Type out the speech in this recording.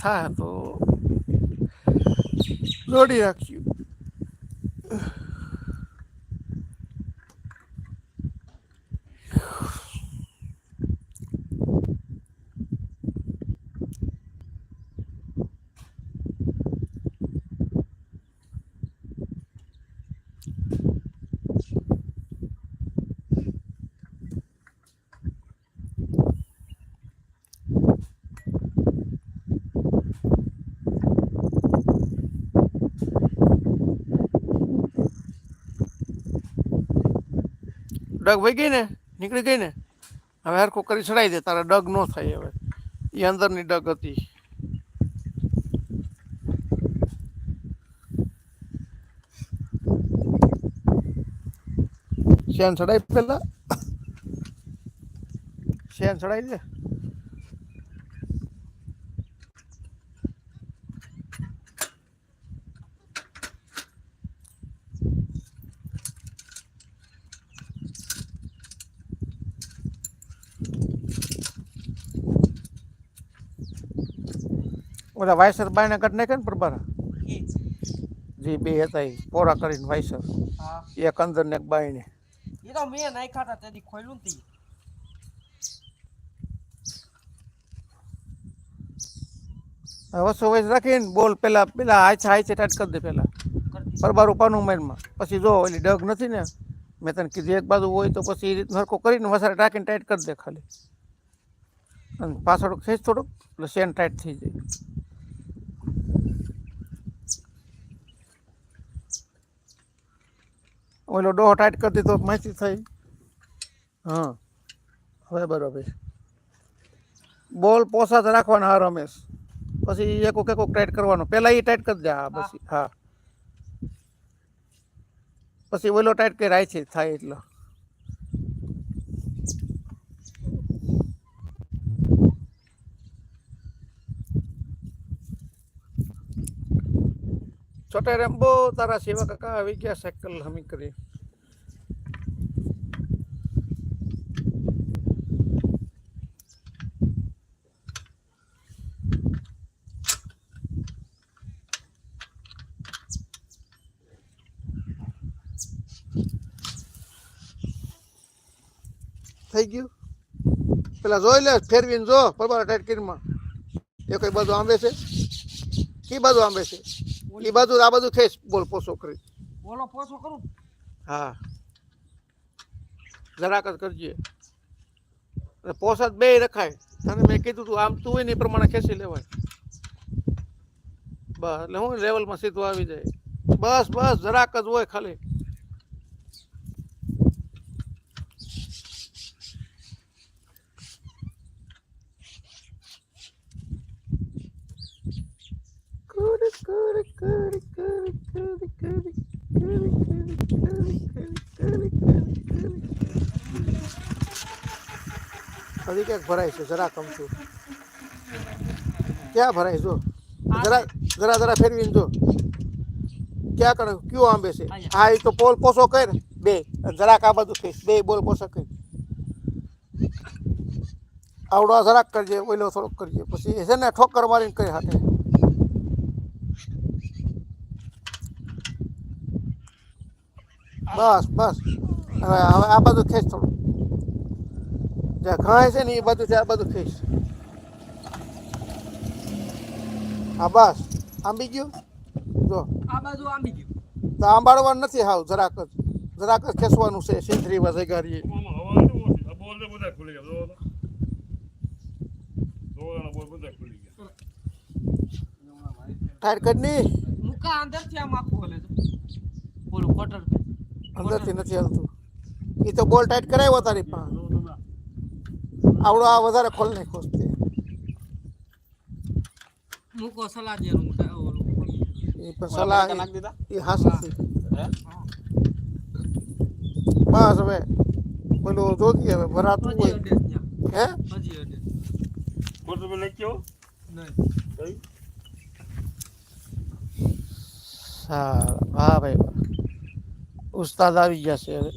થાય તો દોડી રાખ્યું. ડગ વહી ગઈ ને? નીકળી ગઈ ને? હવે હરખું કરી ચડાવી દે, તારે ડગ ન થાય હવે. એ અંદરની ડગ હતી. શેન ચડાવી પેલા શેન ચડાવી દે? ઓલા વાયસર બાયના કાઢ નાખે ને પ્રભારા ઈ જે. બે હતા એ પોરા કરીને વાયસર હા. એક અંદર ને એક બાયને ઈ તો મેં નાખ્યા હતા તેથી ખોલ્યું તી. વસો વયસ રાખીને બોલ પેલા પેલા આછા હાચે ટાઈટ કરી દે પેલા. પરબારું. પરબાર ઉપાનું માઇન્ડમાં પછી જો ઓલી ડગ નથી ને મેં તને કીધું એક બાજુ હોય તો પછી એ રીતનું હરખો કરીને વસારે ટાંકીને ટાઈટ કરી દે ખાલી. અને પાછળ ખેંચ થોડુંક એટલે સેન ટાઈટ થઈ જાય. ઓલો ડોહો ટાઈટ કરી દીધો માહિતી થઈ. હા. હવે બરાબર. બોલ પોસાત રાખવાના હા, રમેશ. પછી એકોક એકુક ટાઈટ કરવાનો. પહેલાં એ ટાઈટ કરી દે હા પછી હા. પછી ઓલો ટાઈટ કરી રાય છે થાય એટલો. છોટા રેમ્બો, તારા સેવા કાકા આવી ગયા, સાયકલ હમી કરી. થઈ ગયું? પેલા જોઈ લે, ફેરવીને જો, પરબારા ટાઈટ કરીમાં એ કઈ બાજુ આંબે છે? કી બાજુ આંબે છે? એ બાજુ આ બાજુ ખેંચ બોલ પોસો કરી. બોલો પોસો કરું? હા. જરાક જ કરજે. અને પોસાદ બે રખાય. તને મેં કીધું તું આમ તું એની પ્રમાણે ખેંચી લેવાય. બસ એટલે હું લેવલમાં સીધું આવી જાય. બસ બસ જરાક જ હોય ખાલી. હજી ક્યાંક ભરાય છે? જરા કમતું ક્યાં ભરાય? જો. જરા જરા જરા ફેરવીને જો. ક્યાં કરે કયો આંબે છે? હા એ તો પોલ પોસો કર. બે. જરાક આ બધું થઈ બે બોલ પોસો કર. આવડો જરાક કરજે ઓઈલો થોડોક કરજે. પછી છે ને ઠોકર મારીને કરી હાથે. બસ બસ. હવે હવે આ બધું ખેંચ થોડું. જે ઘાય છે ને એ બધું છે આ બધું ખેંચ. હા બસ. આંબી ગયું? જો. આ બાજુ આંબી ગયું. તો આંબાડવાનું નથી હાવ જરાક જ. જરાક જ ખેંચવાનું છે સિંધરી વધે ગાડીએ ટાયર કડની મુકા અંદરથી આમ આખું બોલે બોલો કોટર અંદરથી નથી હાલતું. એ તો બોલ ટાઈટ કરાવ્યો તારી ના. આવડો આ વધારે ખોલ નહીં ખોસતે મૂકો સલાહ મોટા એ પણ સલાહ એ હાસી બસ હવે પેલું જોતી હવે ભરાતું હોય. હે? પેલા કેવો? નહીં. સારા. હા ભાઈ. ઉસ્તાદ આવી જશે હવે.